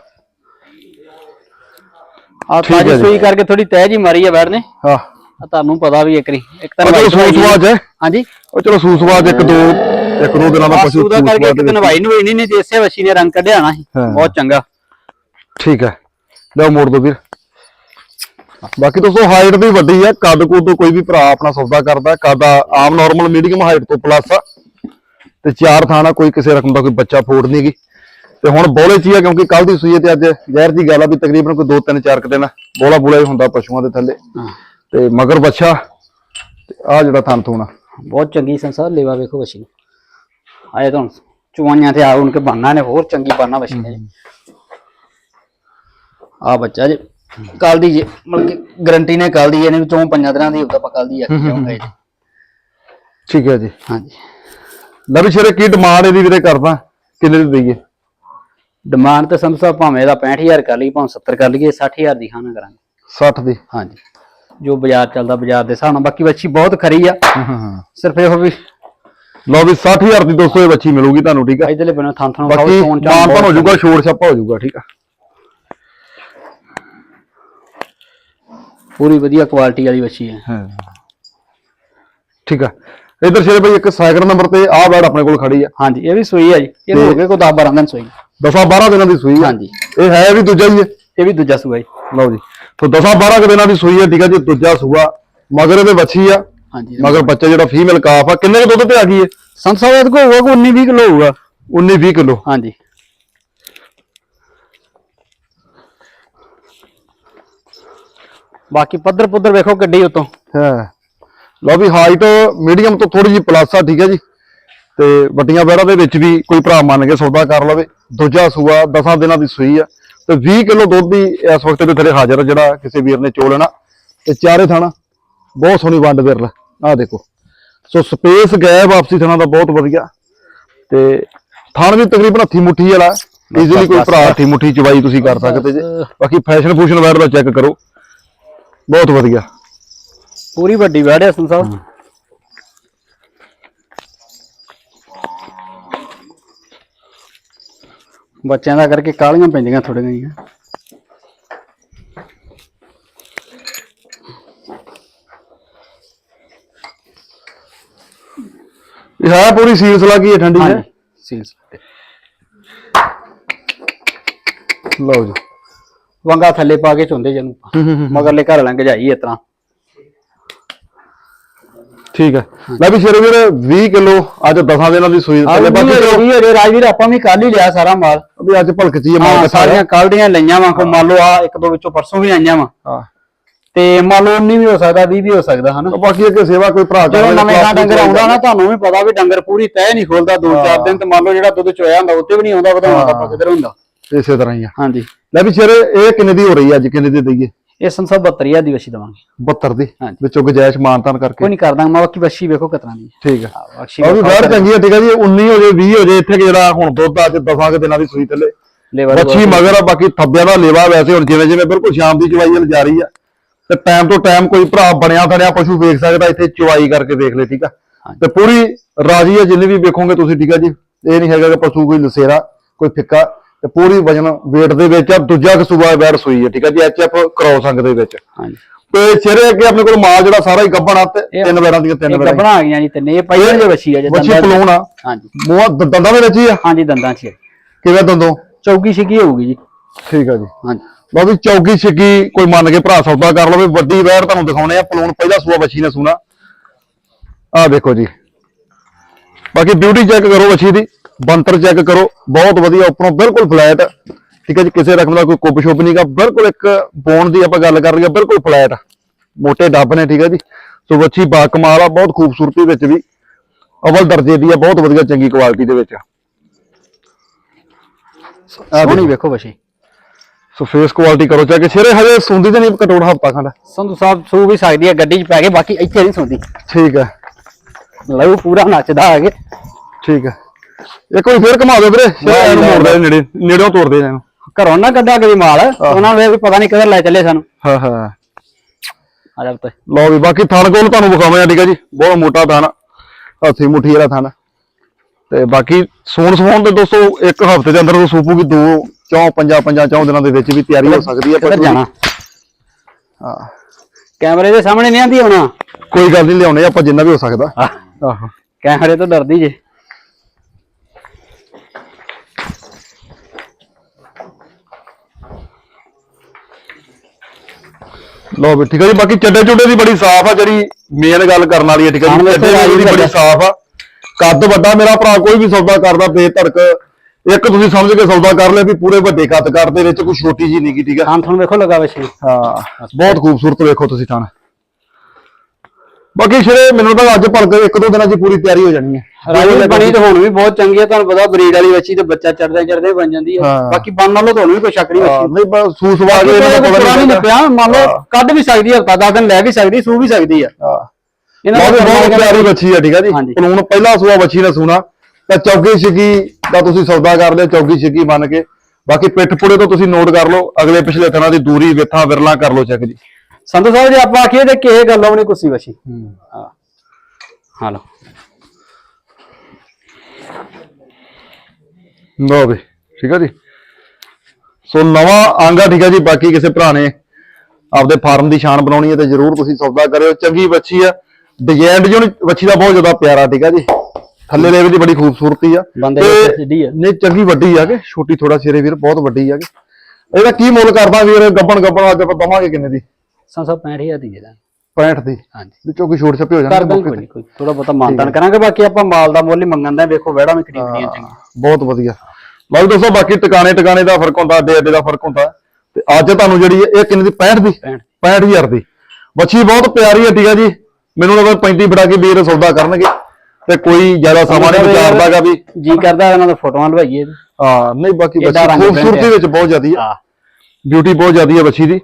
ਆ ਠੀਕ ਹੈ ਤਾਜੀ ਜੀ। ਸੂਈ ਕਰਕੇ ਥੋੜੀ ਤਹਿ ਜੀ ਮਾਰੀ ਆ ਬੈਠ ਨੇ। ਹਾਂ। ਆ ਤੁਹਾਨੂੰ ਪਤਾ ਵੀ ਇੱਕ ਇੱਕ ਤਾਂ ਉਹ ਨਵਾਈ ਸੂਸ ਸਵਾਜ ਹੈ ਹਾਂਜੀ। ਉਹ ਚਲੋ ਸੂਸ ਸਵਾਜ ਇੱਕ ਦੋ ਇੱਕ ਦੋ ਦਿਨਾਂ ਦਾ ਆ ਪਸ਼ੂ ਸੂਦਾ ਕਰਕੇ ਇੱਕ ਦੇ। ਨਵਾਈ ਨੂੰ ਨਹੀਂ ਨਹੀਂ ਤੇ ਇਸੇ ਵਸ਼ੀ ਨੇ ਰੰਗ ਕੱਢਿਆ ਨਾ ਸੀ। ਹਾਂ। ਬਹੁਤ ਚੰਗਾ। ਠੀਕ ਹੈ। ਲਓ ਮੋੜ ਦੋ ਵੀਰ। ਬਾਕੀ ਦੋਸਤੋ ਹਾਈਟ ਵੀ ਵੱਡੀ ਹੈ। ਕੱਦ ਕੁੱਦ ਤੋਂ ਕੋਈ ਵੀ ਭਰਾ ਆਪਣਾ ਸੌਦਾ ਕਰਦਾ। ਕੱਦ ਆ- ਆਮ ਨਾਰਮਲ ਮੀਡੀਅਮ ਹਾਈਟ ਤੋਂ ਪਲੱਸ ਆ। ਤੇ ਚਾਰ ਥਾਣਾ ਕੋਈ ਕਿਸੇ ਰਕਮ ਦਾ ਕੋਈ ਬੱਚਾ ਫੋੜ ਨਹੀਂ ਗਈ ਤੇ ਹੁਣ ਬੋਲੇ ਚ ਆ ਕਿਉਂਕਿ ਕੱਲ ਦੀ ਸੂਈ ਹੈ ਤੇ ਅੱਜ ਜ਼ਹਿਰ ਦੀ ਗੱਲ ਆ ਵੀ ਤਕਰੀਬਨ ਕੋਈ 2 3 4 ਦਿਨ ਬੋਲਾ ਬੋਲਾ ਹੀ ਹੁੰਦਾ ਪਸ਼ੂਆਂ ਦੇ ਥੱਲੇ। ਤੇ ਮਗਰ ਬੱਚਾ ਤੇ ਆ ਜਿਹੜਾ ਥਣ ਥੂਣਾ ਬਹੁਤ ਚੰਗੀ ਸੰਸਾਰ ਲੇਵਾ ਵੇਖੋ ਵਸ਼ੀ ਆਏ ਤਾਂ ਚੁਆਈਆਂ ਤੇ ਆ ਉਨਕੇ ਬਾਨਾ ਨੇ ਹੋਰ ਚੰਗੀ ਬਾਨਾ ਵਸ਼ੀ ਨੇ। ਆ ਬੱਚਾ ਜੀ ਕੱਲ ਦੀ ਜੀ ਮਤਲਬ ਕਿ ਗਰੰਟੀ ਨੇ ਕੱਲ ਦੀ ਇਹਨੇ ਵਿੱਚੋਂ ਪੰਜਾਂ ਦਿਨਾਂ ਦੀ ਹੁੰਦਾ ਆਪਾਂ ਕੱਲ ਦੀ ਆ ਠੀਕ ਹੈ ਜੀ। ਹਾਂਜੀ। ਲੈ ਵੀ ਸ਼ੇਰੇ ਕੀ ਡਿਮਾਂਡ ਇਹਦੀ ਵੀਰੇ ਕਰਦਾ? ਕਿੰਨੇ ਦੀ ਦਈਏ? ਡਿਮਾਂਡ ਤੇ ਸੰਸਾ ਭਾਵੇਂ ਇਹਦਾ 65000 ਕਰ ਲਈ ਭਾਵੇਂ 70 ਕਰ ਲਈਏ 60000 ਦੀ ਖਾਣਾ ਕਰਾਂਗੇ। 60 ਦੀ? ਹਾਂਜੀ। ਜੋ ਬਾਜ਼ਾਰ ਚੱਲਦਾ ਬਾਜ਼ਾਰ ਦੇ ਹਿਸਾਬ ਨਾਲ। ਬਾਕੀ ਬੱਚੀ ਬਹੁਤ ਖਰੀ ਆ। ਹਾਂ ਹਾਂ ਸਿਰਫ ਇਹੋ ਵੀ ਲਓ ਵੀ 60000 ਦੀ ਦੋਸਤੋ ਇਹ ਬੱਚੀ ਮਿਲੂਗੀ ਤੁਹਾਨੂੰ ਠੀਕ ਆ? ਇਧਰਲੇ ਬਣਾ ਥਾਂ ਥਾਂ ਬਾਕੀ ਮਾਨ ਤਾਂ ਹੋ ਜਾਊਗਾ ਛੋੜ ਛਾਪਾ ਹੋ ਜਾਊਗਾ ਠੀਕ ਆ? ਪੂਰੀ ਵਧੀਆ ਕੁਆਲਿਟੀ ਵਾਲੀ ਬੱਚੀ ਹੈ ਹਾਂ। ਠੀਕ ਆ। ਇਧਰ ਸ਼ੇਰੇ ਭਾਈ ਇੱਕ ਸਾਈਕਲ ਨੰਬਰ ਤੇ ਆਹ ਬੈਡ ਆਪਣੇ ਕੋਲ ਖੜੀ ਆ। ਹਾਂਜੀ ਇਹ ਵੀ ਸੂਈ ਹੈ ਜੀ। ਇਹ ਹੋ ਗਏ ਕੋ 10 12 ਦਿਨ ਸੂਈ। 10 12 ਦਿਨਾਂ ਦੀ ਸੂਈ ਆ। ਹਾਂਜੀ। ਇਹ ਹੈ ਵੀ ਦੂਜਾ ਹੀ ਹੈ। ਇਹ ਵੀ ਦੂਜਾ ਸੂਆ ਜੀ। ਲਓ ਜੀ। ਤੋਂ 10 12 ਦਿਨਾਂ ਦੀ ਸੂਈ ਹੈ ਠੀਕ ਆ ਜੀ ਦੂਜਾ ਸੂਆ। ਮਗਰ ਇਹਦੇ ਬੱਚੀ ਆ। ਹਾਂਜੀ। ਮਗਰ ਬੱਚਾ ਜਿਹੜਾ ਫੀਮੇਲ ਕਾਫ ਆ ਕਿੰਨੇ ਕੁ ਦੁੱਧ ਤੇ ਆ ਗਈ ਹੈ ਸੰਤ ਸਾਹਿਬ ਇਹਦੇ ਕੋਲ ਹੋਊਗਾ 19 20 ਕਿਲੋ ਹੋਊਗਾ। 19 20 ਕਿਲੋ। ਹਾਂਜੀ। ਬਾਕੀ ਪੱਧਰ ਪੁੱਧਰ ਵੇਖੋ ਗੱਡੀ ਉਤੋਂ। ਹਾਂ। ਲਓ ਵੀ ਹਾਈਟ ਮੀਡੀਅਮ ਤੋਂ ਥੋੜੀ ਜਿਹੀ ਪਲੱਸ ਆ ਠੀਕ ਹੈ ਜੀ। ਤੇ ਵੱਡੀਆਂ ਬੈੜਾਂ ਦੇ ਵਿੱਚ ਵੀ ਕੋਈ ਭਰਾ ਮੰਨ ਕੇ ਸੌਦਾ ਕਰ ਲਵੇ ਦੂਜਾ ਸੂਆ 10 ਦਿਨਾਂ ਦੀ ਸੂਈ ਆ ਤੇ 20 ਕਿਲੋ ਦੁੱਧ ਦੀ ਇਸ ਵਕਤ ਦੇ ਥੱਲੇ ਹਾਜ਼ਰ ਜਿਹੜਾ ਕਿਸੇ ਵੀਰ ਨੇ ਚੋ ਲੈਣਾ ਤੇ ਚਾਰੇ ਥਾਣਾ ਬਹੁਤ ਸੋਹਣੀ ਵੰਡ ਵਿਰਲ ਆਹ ਦੇਖੋ। ਸੋ ਸਪੇਸ ਗੈਪ ਵਾਪਸੀ ਥਾਣਾ ਦਾ ਬਹੁਤ ਵਧੀਆ ਤੇ ਥਾਣ ਵੀ ਤਕਰੀਬਨ ਹੱਥੀ ਮੁੱਠੀ ਵਾਲਾ ਈਜ਼ੀਲੀ ਕੋਈ ਭਰਾ ਹੱਥੀ ਮੁੱਠੀ ਚਵਾਈ ਤੁਸੀਂ ਕਰ ਸਕਦੇ ਜੇ। ਬਾਕੀ ਫੈਸ਼ਨ ਫੂਸ਼ਨ ਵੈਰ ਦਾ ਚੈੱਕ ਕਰੋ ਬਹੁਤ ਵਧੀਆ। ਪੂਰੀ ਵੱਡੀ ਵੈੜ ਹੈ ਸੰਤ ਬੱਚਿਆਂ ਦਾ ਕਰਕੇ ਕਾਲੀਆਂ ਪੈਂਦੀਆਂ ਥੋੜੀਆਂ ਜੀਆਂ ਇਹ ਹੈ ਪੂਰੀ ਸੀਲਸ ਲੱਗੀ ਹੈ ਠੰਡੀ ਹੈ? ਸੀਲਸ ਲਓ ਜੀ। ਵੰਗਾ ਥੱਲੇ ਪਾ ਕੇ ਚੁੰਦੇ ਜਨੂੰ ਮਗਰਲੇ ਘਰ ਲੰਘ ਜਾਈ ਇਸ ਤਰ੍ਹਾਂ। ਠੀਕ ਹੈ। ਲੈ ਵੀ ਸ਼ੇਰੇ ਵੀਰ 20 ਕਿਲੋ ਅੱਜ 10 ਦਿਨਾਂ ਦੀ ਸੂਈ ਥੱਲੇ ਬਾਕੀ ਚਲੋ ਵੀ ਅਜੇ ਰਾਜਵੀਰ ਆਪਾਂ ਵੀ ਕੱਲ ਹੀ ਲਿਆ ਸਾਰਾ ਮਾਲ। ਵੀ ਅੱਜ ਭਲਕ ਚੀ ਕੇ ਸਾਰੀਆਂ ਕੱਲ੍ਹ ਲਈਆਂ ਵਾ ਕੋ ਮੰਨ ਲਓ ਆ ਇੱਕ ਦੋ ਵਿੱਚੋਂ ਪਰਸੋਂ ਵੀ ਆਈਆਂ ਵਾ। ਹਾਂ। ਤੇ ਮੰਨ ਲਓ 19 ਵੀ ਹੋ ਸਕਦਾ 20 ਵੀ ਹੋ ਸਕਦਾ ਹਨਾ? ਬਾਕੀ ਅੱਗੇ ਸੇਵਾ ਕੋਈ ਭਰਾ ਜਦੋਂ ਨਵੇਂ ਥਾਂ ਡੰਗਰ ਆਉਂਦਾ ਨਾ ਤੁਹਾਨੂੰ ਵੀ ਪਤਾ ਵੀ ਡੰਗਰ ਪੂਰੀ ਤਹਿ ਨਹੀਂ ਖੋਲਦਾ ਦੋ ਚਾਰ ਦਿਨ ਤੇ ਮੰਨ ਲਓ ਜਿਹੜਾ ਦੁੱਧ ਚੋਇਆ ਹੁੰਦਾ ਉੱਤੇ ਵੀ ਨਹੀਂ ਆਉਂਦਾ ਵਧਾਉਣਾ ਤਾਂ ਆਪਾਂ ਕਿਧਰ ਹੁੰਦਾ। ਇਸੇ ਤਰ੍ਹਾਂ ਹੀ ਆ। ਹਾਂਜੀ। ਲੈ ਵੀ ਸ਼ੇਰੇ ਇਹ ਕਿੰਨੇ ਦੀ ਹੋ ਰਹੀ ਹੈ ਅੱਜ? ਕਿੰਨੇ ਦੀ ਦਈਏ? ਇਹ 732 ਦੀ ਵਸ਼ੀ ਦਵਾਂਗੇ। 72 ਦੀ ਹਾਂਜੀ। ਵਿੱਚੋਂ ਗੁਜਾਇਸ਼ ਮਾਨਤਾਨ ਕਰਕੇ। ਕੋਈ ਨਹੀਂ ਕਰਦਾ ਮੈਂ ਬਾਕੀ ਵਸ਼ੀ ਵੇਖੋ ਕਿਤਨਾ ਦੀ। ਹੈ। ਠੀਕ ਹੈ। ਆਹ ਵਸ਼ੀ ਉਹ ਵੀ ਬਾਹਰ ਚੰਗੀ ਠੀਕ ਹੈ ਜੀ 19 ਹੋ ਜੇ 20 ਹੋ ਜੇ ਇੱਥੇ ਕਿ ਜਿਹੜਾ ਹੁਣ ਦੁੱਧ ਅੱਜ 10 ਕੁ ਦਿਨਾਂ ਦੀ ਸੂਈ ਥੱਲੇ। ਲੇਵਾ ਬੱਚੀ ਮਗਰ ਆ ਬਾਕੀ ਥੱਬਿਆਂ ਦਾ ਲੇਵਾ ਵੈਸੇ ਹੁਣ ਜਿਵੇਂ ਜਿਵੇਂ ਬਿਲਕੁਲ ਸ਼ਾਮ ਦੀ ਚਵਾਈ ਵੱਲ ਜਾ ਰਹੀ ਆ। ਤੇ ਟਾਈਮ ਤੋਂ ਟਾਈਮ ਕੋਈ ਭਰਾ ਬਣਿਆ ਥੜਿਆ ਪਸ਼ੂ ਵੇਖ ਸਕਦਾ ਇੱਥੇ ਚਵਾਈ ਕਰਕੇ ਦੇਖ ਲੈ ਠੀਕ ਆ। ਹਾਂਜੀ। ਤੇ ਪੂਰੀ ਰਾਜੀ ਆ ਜਿੰਨੇ ਵੀ ਵੇਖੋਗੇ ਤੁਸੀਂ ਠੀਕ ਆ ਜੀ। ਇਹ ਨਹੀਂ ਹੈਗਾ ਕਿ ਪਸ਼ੂ ਕੋਈ ਲਸੇਰਾ ਕੋਈ ਫਿੱਕਾ। ਤੇ ਪੂਰੀ ਵਜਨ weight ਦੇ ਵਿੱਚ ਆ ਦੂਜਾ ਕਸੂਆ ਬੈੜ ਸੂਈ ਹੈ ਠੀਕ ਆ ਜੀ? ਐਚਐਫ ਕ੍ਰੋਸ ਅੰਗ ਦੇ ਵਿੱਚ। ਹਾਂਜੀ। ਤੇ ਸਿਰੇ ਅੱਗੇ ਆਪਣੇ ਕੋਲ ਮਾਲ ਜਿਹੜਾ ਸਾਰਾ ਹੀ ਗੱਭਣਾ ਤੇ ਤਿੰਨ ਬੈੜਾਂ ਦੀਆਂ ਤਿੰਨ ਬੈੜਾਂ। ਗੱਬਣਾ ਆ ਗਈਆਂ ਜੀ ਤਿੰਨੇ ਇਹ ਪਹਿਲਾਂ ਵਸ਼ੀ ਆ ਜੇ ਦੀ। ਪਲੂਣ ਆ। ਹਾਂਜੀ। ਮੂੰਹ ਦ- ਦੰਦਾਂ ਦੇ ਵਿੱਚ ਹੀ ਆ? ਹਾਂਜੀ ਦੰਦਾਂ 'ਚ। ਕਿਵੇਂ ਦੰਦੋਂ? ਚੌਕੀ ਛਿੱਕੀ ਹੋਊਗੀ ਜੀ। ਠੀਕ ਆ ਜੀ। ਹਾਂਜੀ। ਵੀ ਚੌਕੀ ਛਿੱਕੀ ਕੋਈ ਮੰਨ ਕੇ ਭਰਾ ਸੌਦਾ ਕਰ ਲਵੇ ਵੱਡੀ ਵੈਰ ਤੁਹਾਨੂੰ ਦਿਖਾਉਣੇ ਆ ਪਲੂਣ ਪਹਿਲਾ ਸੂਆ ਬੱਚੀ ਨੇ ਸੂਣਾ। ਆਹ ਦੇਖੋ ਜੀ। ਬਾਕੀ ਬਿਊਟੀ ਚੈੱਕ ਕਰੋ ਬੱਚੀ ਦੀ। ਬੰਤਰ ਚੈੱਕ ਕਰੋ। ਬਹੁਤ ਵਧੀਆ ਉੱਪਰੋਂ ਬਿਲਕੁਲ ਫਲੈਟ ਠੀਕ ਹੈ ਜੀ ਕਿਸੇ ਰਕਮ ਦਾ ਕੋਈ ਕੁੱਬ ਸ਼ੁੱਬ ਨਹੀਂਗਾ ਬਿਲਕੁਲ ਇੱਕ ਬੋਨ ਦੀ ਆਪਾਂ ਗੱਲ ਕਰ ਲਈਏ ਬਿਲਕੁਲ ਫਲੈਟ ਮੋਟੇ ਡੱਬ ਨੇ ਠੀਕ ਹੈ ਜੀ। ਸੋ ਬੱਚੀ ਬਾ ਕਮਾਲ ਆ ਬਹੁਤ ਖੂਬਸੂਰਤੀ ਵਿੱਚ ਵੀ। ਅਵਲ ਦਰਜੇ ਦੀ ਆ ਬਹੁਤ ਵਧੀਆ ਚੰਗੀ ਕੁਆਲਿਟੀ ਦੇ ਵਿੱਚ। ਆ ਦੇਖੋ। ਵੇਖੋ ਵਸ਼ੀ ਸੋ ਫੇਸ ਕੁਆਲਿਟੀ ਕਰੋ ਚੈੱਕ ਸਿਰੇ ਹਜੇ ਸੁੰਦੀ ਤੇ ਨਹੀਂ ਘਟੋੜ ਹਫਤਾ ਖੰਡ। ਸੰਧੂ ਸਾਹਿਬ ਸੂ ਵੀ ਸਕਦੀ ਹੈ ਗੱਡੀ 'ਚ ਪੈ ਕੇ ਬਾਕੀ ਇੱਥੇ ਨਹੀਂ ਸੌਂਦੀ। ਠੀਕ ਹੈ। ਲਹੂ ਪੂਰਾ ਨੱਚਦਾ ਹੈਗੇ ਠੀਕ ਹੈ। ਇੱਕ ਵਾਰੀ। ਫੇਰ ਘੁਮਾ ਦਿਓ ਵੀਰੇ ਮੋੜਦੇ ਨੇ ਨੇੜੇ ਨੇੜਿਓਂ ਤੋੜਦੇ ਨੇ ਇਹਨੂੰ। ਘਰੋਂ ਨਾ ਕੱਢਿਆ ਕਦੀ ਮਾਲ। ਉਹਨਾਂ ਨੂੰ ਇਹ ਵੀ ਪਤਾ ਨਹੀਂ ਕਿੱਧਰ ਲੈ ਚੱਲੇ ਸਾਨੂੰ। ਹਾਂ ਹਾਂ। ਆ ਜਾ ਲਓ ਵੀ ਬਾਕੀ ਥਣ ਕੋਲ ਤੁਹਾਨੂੰ ਵਿਖਾਵਾਂ ਠੀਕ ਹੈ ਜੀ। ਬਹੁਤ ਮੋਟਾ ਥਣ। ਹੱਥੀ ਮੁੱਠੀ ਵਾਲਾ ਥਣ। ਤੇ ਬਾਕੀ ਸੋਣ ਸਵਾਉਣ ਦੇ ਦੋਸਤੋ ਇੱਕ ਹਫ਼ਤੇ ਦੇ ਅੰਦਰ ਉਹ ਸੂਪੂਗੀ ਦੋ ਚੌਂ ਪੰਜਾਂ ਪੰਜਾਂ ਚੌਂ ਦਿਨਾਂ ਦੇ ਵਿੱਚ ਵੀ ਤਿਆਰੀ ਹੋ ਸਕਦੀ ਹੈ ਦੀ। ਜਾਣਾ? ਹਾਂ। ਕੈਮਰੇ ਦੇ ਸਾਹਮਣੇ ਨਹੀਂ ਆਂਦੀ ਹੋਣਾ ਕੋਈ ਗੱਲ ਨਹੀਂ ਲਿਆਉਣੇ ਆਪਾਂ ਜਿੰਨਾ ਵੀ ਹੋ ਸਕਦਾ। ਆਹੋ। ਕੈਮਰੇ ਤੋਂ ਡਰਦੀ ਜੇ। ਲਓ ਵੀ ਠੀਕ ਹੈ ਜੀ ਬਾਕੀ ਚੱਡੇ ਚੁੱਡੇ ਦੀ ਬੜੀ ਸਾਫ਼ ਆ ਜਿਹੜੀ ਮੇਨ ਗੱਲ ਕਰਨ ਵਾਲੀ ਹੈ ਠੀਕ ਹੈ ਹਾਂ, ਜੀ ਚੱਡੇ ਰਾਜੀ ਦੀ ਬੜੀ। ਸਾਫ਼ ਆ। ਕੱਦ ਵੱਡਾ ਮੇਰਾ ਭਰਾ ਕੋਈ ਵੀ ਸੌਦਾ ਕਰਦਾ ਬੇਧੜਕ। ਇੱਕ ਤੁਸੀਂ ਸਮਝ ਕੇ ਸੌਦਾ ਕਰ ਲਿਆ ਵੀ ਪੂਰੇ ਵੱਡੇ ਕੱਦ ਕਰ ਦੇ ਵਿੱਚ ਕੋਈ ਛੋਟੀ ਜੀ ਨਹੀਂ ਗੀ ਠੀਕ ਆ? ਖਾਨ ਤੁਹਾਨੂੰ ਵੇਖੋ ਲਗਾ ਵਸ਼ੀ ਹਾਂ ਬਹੁਤ ਖੂਬਸੂਰਤ ਵੇਖੋ ਤੁਸੀਂ ਥਾਣਾ ਬਾਕੀ ਸ਼ਰੇ ਮੈਨੂੰ ਤਾਂ ਅੱਜ ਭਲਕ ਇੱਕ ਦੋ ਦਿਨਾਂ 'ਚ ਪੂਰੀ ਤਿਆਰੀ ਹੋ ਜਾਣੀ ਹੈ। ਰਾਜੀ ਬਣੀ ਤਾਂ ਹੁਣ ਵੀ ਬਹੁਤ ਚੰਗੀ ਹੈ ਤੁਹਾਨੂੰ ਪਤਾ ਬਰੀਡ ਵਾਲੀ ਬੱਚੀ ਤੇ ਬੱਚਾ ਚੜਦੇ ਚੜਦੇ ਬਣ ਜਾਂਦੀ ਹੈ ਹਾਂ। ਬਾਕੀ ਬਣ ਨਾਲੋਂ ਤੁਹਾਨੂੰ ਵੀ ਕੋਈ ਸ਼ੱਕ ਨਹੀਂ ਹਾਂ, ਵਸ਼ੀ ਨਹੀਂ ਬਸ ਸੂਸਵਾ ਕੇ ਇਹਨਾਂ ਦਾ ਪਤਾ ਪੁਰਾਣੀ ਨਹੀਂ ਨੱਪਿਆ ਮੰਨ ਲਓ ਕੱਢ ਵੀ ਸਕਦੀ ਹੈ ਹਫਤਾ ਦਸ ਦਿਨ ਲੈ ਵੀ ਸਕਦੀ ਸੂ ਵੀ ਸਕਦੀ ਹੈ ਹਾਂ। ਇਹਨਾਂ ਦਾ ਬਹੁਤ ਪਿਆਰੀ ਬੱਚੀ ਆ ਠੀਕ ਆ ਜੀ। ਕਾਨੂੰਨ ਪਹਿਲਾ ਸੂਆ ਬੱਚੀ ਨੇ ਸੁਣਾ ਤਾਂ ਚੌਗੀ ਛਿੱਕੀ ਦਾ ਤੁਸੀਂ ਸੌਦਾ ਕਰ ਲਿਓ ਚੌਗੀ ਛਿੱਕੀ ਮੰਨ ਕੇ। ਬਾਕੀ ਪਿੱਠ ਪੁੜੇ ਤੋਂ ਤੁਸੀਂ ਨੋਟ ਕਰ ਲਓ ਅਗਲੇ ਪਿਛਲੇ ਥਣਾ ਦੀ ਦੂਰੀ ਵਿਥਾਂ ਵਿਰਲਾ ਕਰ ਲਓ ਚੈੱਕ ਜੀ। ਸੰਧੂ ਸਾਹਿਬ ਜੇ ਆਪਾਂ ਆਖੀਏ ਤੇ ਕਿਸੇ ਗੱਲੋਂ ਨਹੀਂ ਕੁੱਸੀ ਵਸ਼ੀ ਹਾਂ। ਹਾਂ। ਲਓ। ਲਓ ਵੀ ਠੀਕ ਆ ਜੀ। ਸੋ ਨਵਾਂ ਆਂਗਾ ਠੀਕ ਆ ਜੀ ਬਾਕੀ ਕਿਸੇ ਭਰਾ ਨੇ ਆਪਦੇ ਫਾਰਮ ਦੀ ਸ਼ਾਨ ਬਣਾਉਣੀ ਹੈ ਤੇ ਜਰੂਰ ਤੁਸੀਂ ਸੌਦਾ ਕਰਿਓ। ਚੰਗੀ ਬੱਚੀ ਆ। ਡਿਜ਼ਾਈਨ ਡਿਜ਼ਾਈਨ ਬੱਚੀ ਦਾ ਬਹੁਤ ਜ਼ਿਆਦਾ ਪਿਆਰਾ ਠੀਕ ਆ ਜੀ। ਥੱਲੇ ਲੈਵਲ ਦੀ ਬੜੀ ਖੂਬਸੂਰਤੀ ਆ। ਬੰਦੇ ਤੇ ਹੈ ਨਹੀਂ ਚੰਗੀ ਵੱਡੀ ਆ ਕਿ ਛੋਟੀ ਥੋੜਾ ਸਿਰੇ ਵੀਰ ਬਹੁਤ ਵੱਡੀ ਆ ਕਿ। ਇਹਦਾ ਕੀ ਮੁੱਲ ਕਰਦਾ ਵੀਰ? ਗੱਬਣ ਗੱਬਣ ਅੱਜ ਆਪਾਂ ਦਵਾਂਗੇ ਕਿੰਨੇ ਦੀ? ਸੰਧੂ ਸਾਹਿਬ 65000 ਦੀ ਦੇ ਦਾਂਗੇ 65 ਦੀ? ਹਾਂਜੀ। ਵਿੱਚੋਂ ਕੋਈ ਛੋਟ ਛੱਪੇ ਹੋ ਕਰ ਜਾਣਗੇ ਦਾਂਗੇ ਕੋਈ ਨਹੀਂ ਕੋਈ ਥੋੜਾ ਬਹੁਤਾ ਮਾਨਤਾਨ ਕਰਾਂਗੇ ਬਾਕੀ ਆਪਾਂ ਮਾਲ ਦਾ ਮੁੱਲ ਹੀ ਮੰਗਣ ਦਾ ਵੇਖੋ ਵੜਾ ਵੀ ਕਿੰਨੀ ਕਿੰਨੀਆਂ ਚੰਗੀਆਂ ਬਹੁਤ ਵਧੀਆ। ਲਓ ਜੀ ਦੋਸਤੋ ਬਾਕੀ ਟਿਕਾਣੇ ਟਿਕਾਣੇ ਦਾ ਫ਼ਰਕ ਹੁੰਦਾ ਅੱਡੇ ਅੱਡੇ ਦਾ ਫ਼ਰਕ ਹੁੰਦਾ। ਤੇ ਅੱਜ ਤੁਹਾਨੂੰ ਜਿਹੜੀ ਇਹ ਕਿੰਨੇ ਦੀ? 65 ਦੀ? 65 65000 ਦੀ। ਬੱਚੀ ਬਹੁਤ ਪਿਆਰੀ ਹੈ ਠੀਕ ਆ ਜੀ। ਮੈਨੂੰ ਲੱਗਦਾ 35 ਬੜਾ ਕੇ ਵੀਰ ਸੌਦਾ ਕਰਨਗੇ। ਤੇ ਕੋਈ ਜ਼ਿਆਦਾ ਸਮਾਂ ਨਹੀਂ ਵਿਚਾਰਦਾਗਾ ਵੀ। ਜੀ ਕਰਦਾ ਇਹਨਾਂ ਦਾ ਫੋਟੋਆਂ ਲਵਾਈਏ। ਹਾਂ ਨਹੀਂ ਬਾਕੀ ਏਡਾ ਬੱਚੀ ਖੂਬਸੂਰਤੀ। ਵਿੱਚ ਬਹੁਤ ਜ਼ਿਆਦੀ ਹੈ। ਹਾਂ। ਬਿਊਟੀ ਬਹੁਤ ਜ਼ਿਆਦੀ ਹੈ ਬੱਚੀ ਦੀ।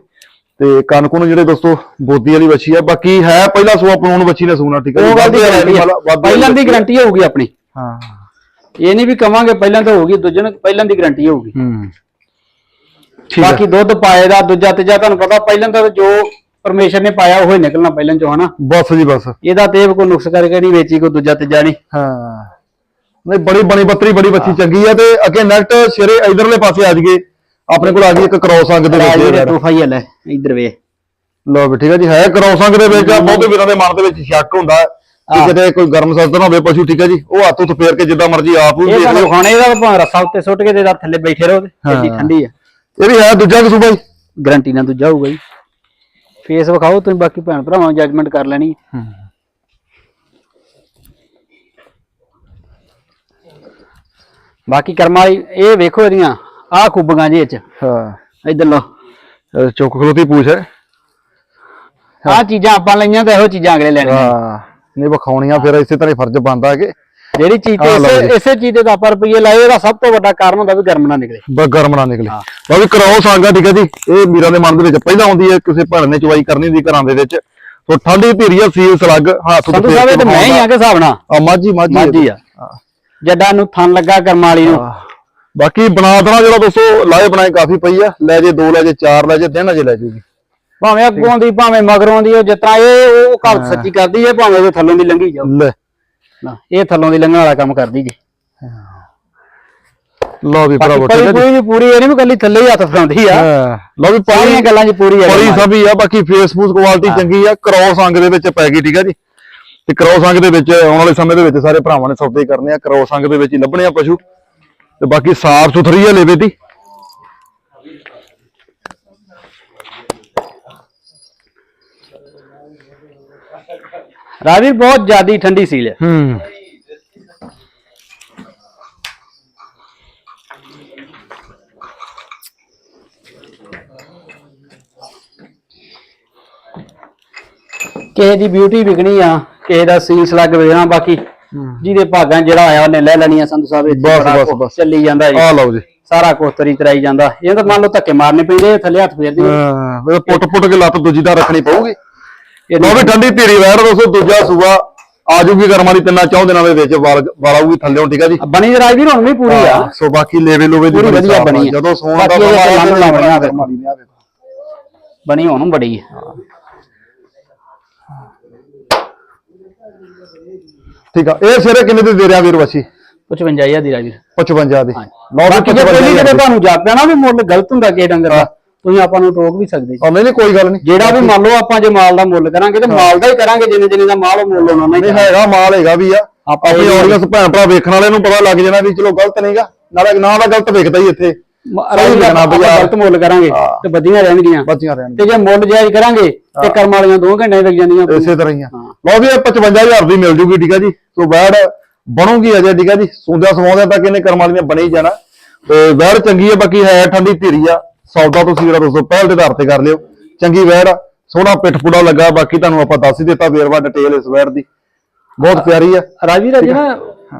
ਤੇ ਕੰਨ ਕੁਨ ਜਿਹੜੇ ਦੋਸਤੋ ਬੋਦੀ ਵਾਲੀ ਬੱਚੀ ਹੈ ਬਾਕੀ ਹੈ ਪਹਿਲਾ ਸੂਆ ਪਣੂਣ ਬੱਚੀ ਨੇ ਸੂਣਾ ਠੀਕ ਹੈ ਉਹ ਗੱਲ ਦੀ ਗਾਰੰਟੀ ਵਾਧੇ ਪਹਿਲਾਂ ਦੀ ਗਾਰੰਟੀ ਹੋਊਗੀ ਆਪਣੀ। ਹਾਂ। ਇਹ ਨਹੀਂ ਵੀ ਕਵਾਂਗੇ ਪਹਿਲਾਂ ਤਾਂ ਹੋਊਗੀ ਦੂਜੇ ਨੂੰ ਪਹਿਲਾਂ ਦੀ ਗਾਰੰਟੀ ਹੋਊਗੀ। ਹੂੰ। ਠੀਕ ਹੈ ਬਾਕੀ ਦੁੱਧ ਪਾਏ ਦਾ ਦੂਜਾ ਤੀਜਾ ਤੁਹਾਨੂੰ ਪਤਾ ਪਹਿਲਾਂ ਤਾਂ ਜੋ ਪਰਮੇਸ਼ਰ ਨੇ ਪਾਇਆ ਉਹ ਹੀ ਨਿਕਲਣਾ ਪਹਿਲਾਂ ਚੋਂ ਹਨਾ? ਬਸ ਜੀ ਬਸ। ਇਹਦਾ ਤੇ ਕੋਈ ਨੁਕਸ ਕਰਕੇ ਨਹੀਂ ਵੇਚੀ ਕੋਈ ਦੂਜਾ ਤੀਜਾ ਨਹੀਂ। ਹਾਂ। ਨਹੀਂ ਬੜੀ ਬਣੀ ਬੱਤਰੀ ਬੜੀ ਬੱਚੀ ਚੰਗੀ ਆ ਤੇ ਅੱਗੇ ਨੈਕਟ ਸਿਰੇ ਇਧਰਲੇ ਪਾਸੇ ਆ ਜਗੇ ਆਪਣੇ ਕੋਲ ਆ ਗਈ ਇੱਕ ਕ੍ਰੋਸ ਅੰਗ ਦੇ ਵਿੱਚ ਇਹ ਪ੍ਰੋਫਾਈਲ ਹੈ ਇਧਰ ਵੇ। ਲੋ ਵੀ ਠੀਕ ਹੈ ਜੀ ਹੈ ਕ੍ਰੋਸ ਅੰਗ ਦੇ ਵਿੱਚ ਬਹੁਤੇ ਵੀਰਾਂ ਦੇ ਮਨ ਦੇ ਵਿੱਚ ਸ਼ੱਕ ਹੁੰਦਾ। ਕਿ। ਕਿਤੇ ਕੋਈ ਗਰਮ ਨਾ ਹੋਵੇ ਪਸ਼ੂ ਠੀਕ ਹੈ ਜੀ? ਉਹ ਹੱਥ ਉੱਤ ਫੇਰ ਕੇ ਜਿੱਦਾਂ ਮਰਜ਼ੀ ਆਪ ਇਹ ਦੇਖ ਲਓ। ਖਾਣੇ ਦਾ ਭਾਵੇਂ ਰੱਸਾ ਉੱਤੇ ਸੁੱਟ ਕੇ ਤੇ ਥੱਲੇ ਬੈਠੇ ਰਹੋ ਤੇ। ਠੰਡੀ ਆ। ਇਹ ਵੀ ਹੈ ਦੂਜਾ ਕਸੂਬਾ ਜੀ ਗਾਰੰਟੀ ਨਾਲ ਦੂਜਾ ਹੋਊਗਾ ਜੀ। ਫੇਸ ਵਿਖਾਓ ਤੁਸੀਂ ਬਾਕੀ ਭੈਣ ਭਰਾਵਾਂ ਜੱਜਮੈਂਟ ਕਰ ਲੈਣੀ ਹੈ। ਬਾਕੀ ਕਰਮਾਂ ਇਹ ਵੇਖੋ ਇਹਦੀਆਂ। ਆਹ ਖੂਬੀਆਂ ਜੀ ਚ। ਹਾਂ। ਇਧਰ ਲੋ ਇਹ ਚੁੱਕ ਖਲੋਤੀ ਪੂਛ ਹੈ। ਆਹ ਚੀਜ਼ਾਂ ਆਪਾਂ ਲਈਆਂ ਤਾਂ ਇਹੋ ਚੀਜ਼ਾਂ ਅਗਲੇ ਲੈਣੀਆਂ। ਹਾਂ। ਨਹੀਂ ਵਿਖਾਉਣੀਆਂ ਫਿਰ ਇਸੇ ਤਰ੍ਹਾਂ ਹੀ ਫਰਜ਼ ਬਣਦਾ ਹੈ ਕਿ ਜਿਹੜੀ ਚੀਜ਼ ਤੇ ਆਹ ਲਓ ਇਸੇ ਜੀ। ਇਸੇ ਚੀਜ਼ ਦੇ ਤਾਂ ਆਪਾਂ ਰੁਪਈਏ ਲਾਏ ਇਹਦਾ ਸਭ ਤੋਂ ਵੱਡਾ ਕਾਰਨ ਹੁੰਦਾ ਵੀ ਗਰਮ ਨਾ ਨਿਕਲੇ। ਬਸ ਗਰਮ ਨਾ ਨਿਕਲੇ। ਲਓ ਵੀ ਕਰਾਓ ਸੰਗਾ ਠੀਕ ਹੈ ਜੀ। ਇਹ ਮੀਰਾਂ ਦੇ ਮਨ ਦੇ ਵਿੱਚ ਪਹਿਲਾਂ ਆਉਂਦੀ ਹੈ ਕਿਸੇ ਭੈਣ ਨੇ ਚਵਾਈ ਕਰਨੀ ਹੁੰਦੀ ਘਰਾਂ ਦੇ ਵਿੱਚ। ਸੋ ਠੰਡੀ ਧੀਰੀ ਆ ਸੀਲ ਸਲੱਗ ਹੱਥ ਸੰਧੂ ਸਾਹਿਬ ਇਹ ਤਾਂ ਮੈਂ ਹੀ ਆ ਕੇ ਹਿਸਾਬ ਨਾਲ। ਆ ਮਾਝੀ ਮਾਝੀ ਮਾਝੀ ਆ। ਜੱਡਾਂ ਨੂੰ ਥਣ ਲੱਗਾ ਕਰਮਾਂ ਵਾਲੀ ਨੂੰ। ਆਹ। ਬਾਕੀ ਬਣਾ ਦੇਣਾ ਜਿਹੜਾ ਦੋਸਤੋ ਲਾਏ ਬਣਾਏ ਕਾਫੀ ਪਈ ਆ। ਲੈ ਜੇ ਦੋ ਲੈ ਜੇ ਚਾਰ ਲੈ ਜੇ ਤਿੰਨ ਅਜੇ ਲੈ ਜੂਗੀ। ਭਾਵੇਂ ਅੱਗੋਂ ਦੀ ਭਾਵੇਂ ਮਗਰੋਂ ਦੀ ਉਹ ਜਿਤਨਾ ਇਹ ਉਹ ਘਰ ਸੱਚੀ ਕਰਦੀ ਹੈ ਭਾਵੇਂ ਉਹ ਥੱਲੋਂ ਦੀ ਲੰਘੀ ਜਾਓ ਲੈ। ਨਾ ਇਹ ਥੱਲੋਂ ਦੀ ਲੰਘਣ ਵਾਲਾ ਕੰਮ ਕਰਦੀ ਜੀ। ਲਓ ਵੀ ਭਰਾਵੋ ਠੀਕ ਹੈ ਜੀ। ਕੋਈ ਵੀ ਪੂਰੀ ਇਹ ਨਹੀਂ ਵੀ ਕੱਲੀ ਥੱਲੇ ਹੀ ਹੱਥ ਫਰਾਉਂਦੀ ਆ। ਲਓ ਵੀ ਪਾਣੀ ਗੱਲਾਂ 'ਚ ਪੂਰੀ ਆ ਪਰੀ ਸਭੀ ਆ ਬਾਕੀ ਫੇਸਬੁੱਕ ਕੁਆਲਿਟੀ ਚੰਗੀ ਆ ਕ੍ਰੋਸ ਅੰਗ ਦੇ ਵਿੱਚ ਪੈ ਗਈ ਠੀਕ ਆ ਜੀ। ਤੇ ਕ੍ਰੋਸ ਅੰਗ ਦੇ ਵਿੱਚ ਆਉਣ ਵਾਲੇ ਸਮੇਂ ਦੇ ਵਿੱਚ ਸਾਰੇ ਭਰਾਵਾਂ ਨੇ ਸੌਦੇ ਕਰਨੇ ਆ। ਕ੍ਰੋਸ ਅੰਗ ਦੇ ਵਿੱਚ ਹੀ ਲੱਭਣੇ ਆ ਪਸ਼ੂ। ਤੇ ਬਾਕੀ ਸਾਫ਼ ਸੁਥਰੀ ਆ ਲੇਵੇ ਦੀ। ਰਾਵੀ ਬਹੁਤ ਜ਼ਿਆਦੀ ਠੰਡੀ ਸੀਲ ਹੈ ਹੂੰ। ਕਿਸੇ ਦੀ ਬਿਊਟੀ ਵਿਕਣੀ ਆ ਕਿਸੇ ਦਾ ਸੀਲ ਸਲੱਗ ਵੇਚਣਾ ਬਾਕੀ ਜਿਹਦੇ ਭਾਗਾਂ ਜਿਹੜਾ ਆਇਆ ਉਹਨੇ ਲੈ ਲੈਣੀ ਆ ਸੰਧੂ ਸਾਹਿਬ ਇੱਥੇ ਬਸ, ਬਸ। ਚੱਲੀ ਜਾਂਦਾ ਜੀ। ਆ ਲਓ ਜੀ। ਸਾਰਾ ਕੁਝ ਤਰੀ ਤਰਾਈ ਜਾਂਦਾ। ਇਹ ਤਾਂ ਮੰਨ ਲਓ ਧੱਕੇ ਮਾਰਨੇ ਪੈਂਦੇ ਆ, ਥੱਲੇ ਹੱਥ ਫੇਰਦੀ ਹਾਂ ਪੁੱਟ ਪੁੱਟ ਕੇ ਲੱਤ ਦੂਜੀ ਦਾ ਰੱਖਣੀ ਪਊਗੀ। ਇਹ ਲਓ ਵੀ ਠੰਡੀ ਧੀਰੀ ਵੈਰ ਦੋਸਤੋ ਦੂਜਾ ਸੂਆ ਆਜੂਗੀ ਕਰਮਾਂ ਦੀ ਤਿੰਨਾਂ ਚੌਂ ਦਿਨਾਂ ਦੇ ਵਿੱਚ ਵਾਲ ਵਾਲ ਆਊਗੀ ਥੱਲੇੋਂ ਠੀਕ ਆ ਜੀ? ਬਣੀ ਤੇ ਰਾਜਵੀਰ ਹੁਣ ਵੀ ਪੂਰੀ ਆ। ਸੋ ਬਾਕੀ ਲੇਵੇ ਲੋਵੇ ਦੀ ਪੂਰੀ ਬੜੀ ਵਧੀਆ ਸਾਫ਼ ਆ। ਬਣੀ ਆ। ਜਦੋਂ ਸੋਣ ਬਾਕੀ ਦਾ ਤੇ ਲਾਉਣੀਆਂ ਫਿਰ। ਬਣੀ ਹੁਣ ਬੜੀ ਹੈ ਠੀਕ ਆ। ਇਹ ਸਿਰੇ ਕਿੰਨੇ ਦੇ ਦੇ ਰਿਆ ਵੀਰ ਵਸੀ? 55000 ਦੀ ਰਾਜਵੀਰ 55 ਦੀ। ਲਓ ਵੀ ਬਾਕੀ ਜੇ 55 ਕੋਈ ਦੀ। ਕਿਤੇ ਤੁਹਾਨੂੰ ਜਾਪਿਆ ਨਾ ਵੀ ਮੁੱਲ ਗਲਤ ਹੁੰਦਾ ਕਿਸੇ ਡੰਗਰ ਦਾ ਤੁਸੀਂ ਆਪਾਂ ਨੂੰ ਟੋਕ ਵੀ ਸਕਦੇ ਜੀ। ਨਹੀਂ ਨਹੀਂ ਕੋਈ ਗੱਲ ਨਹੀਂ। ਜਿਹੜਾ ਵੀ ਮੰਨ ਲਓ ਆਪਾਂ ਜੇ ਮਾਲ ਦਾ ਮੁੱਲ ਕਰਾਂਗੇ ਤੇ ਮਾਲ ਦਾ ਹੀ ਕਰਾਂਗੇ ਜਿੰਨੇ ਜਿੰਨੇ ਦਾ ਮਾਲ ਉਹ ਮੁੱਲ ਉਹਨਾਂ ਨਹੀਂ ਹੈਗਾ ਮਾਲ ਹੈਗਾ ਵੀ ਆ। ਆਪਾਂ ਆਪਣੀ ਇਹ- ਆਡੀਅנס ਭੈਣ ਭਰਾ ਵੇਖਣ ਵਾਲੇ ਨੂੰ ਪਤਾ ਲੱਗ ਜਾਣਾ ਵੀ ਚਲੋ ਗਲਤ ਨਹੀਂਗਾ। ਨਾਲੇ ਨਾ ਦਾ ਗਲਤ ਵਿਕਦਾ ਹੀ ਇੱਥੇ। ਰਾਜਵੀਰ ਲੱਗਣਾ ਆਪਾਂ। ਗਲਤ ਮੁੱਲ ਕਰਾਂਗੇ। ਤੇ ਵਧੀਆਂ ਰਹਿਣਗੀਆਂ। ਬੱਚੀਆਂ ਰਹਿਣ ਤੇ ਜੇ ਮੁੱਲ ਜਾਇਜ਼ ਕਰਾਂਗੇ ਤੇ ਕਰਮ ਵਾਲੀਆਂ 2 ਘੰਟੇ ਵਿਕ ਜਾਂਦੀਆਂ ਇਸੇ ਤਰ੍ਹਾਂ ਹੀ ਆ। ਲਓ ਵੀ ਇਹ 55000 ਦੀ ਮਿਲ ਜੂਗੀ ਠੀਕ ਆ ਜੀ। ਸੋ ਵੈੜ ਬਣੂਗੀ ਅਜੇ ਠੀਕ ਆ ਜੀ। ਸੁੰਦਿਆ ਸਮਾਉਂਦਿਆਂ ਤੱਕ ਇਹਨੇ ਕਰਮ ਵਾਲੀਆਂ ਬਣੀ ਜਾਣਾ। ਤੇ ਵੈੜ ਚੰਗੀ ਆ ਬਾਕੀ ਹੈ ਠੰਡੀ ਧੀਰੀ ਆ। ਸੌਦਾ ਤੁਸੀਂ ਜਿਹੜਾ ਦੋਸਤੋ ਪਹਿਲ ਦੇ ਆਧਾਰ ਤੇ ਕਰ ਲਿਓ। ਚੰਗੀ ਵੈੜ ਆ ਸੋਹਣਾ ਪਿੱਠ ਪੂੜਾ ਲੱਗਾ ਬਾਕੀ ਤੁਹਾਨੂੰ ਆਪਾਂ ਦੱਸ ਹੀ ਦਿੱਤਾ ਵੇਰਵਾ ਡਿਟੇਲ ਇਸ ਵੈੜ ਦੀ। ਬਹੁਤ ਪਿਆਰੀ ਆ। ਰਾਜਵੀਰ ਅਜੇ ਨਾ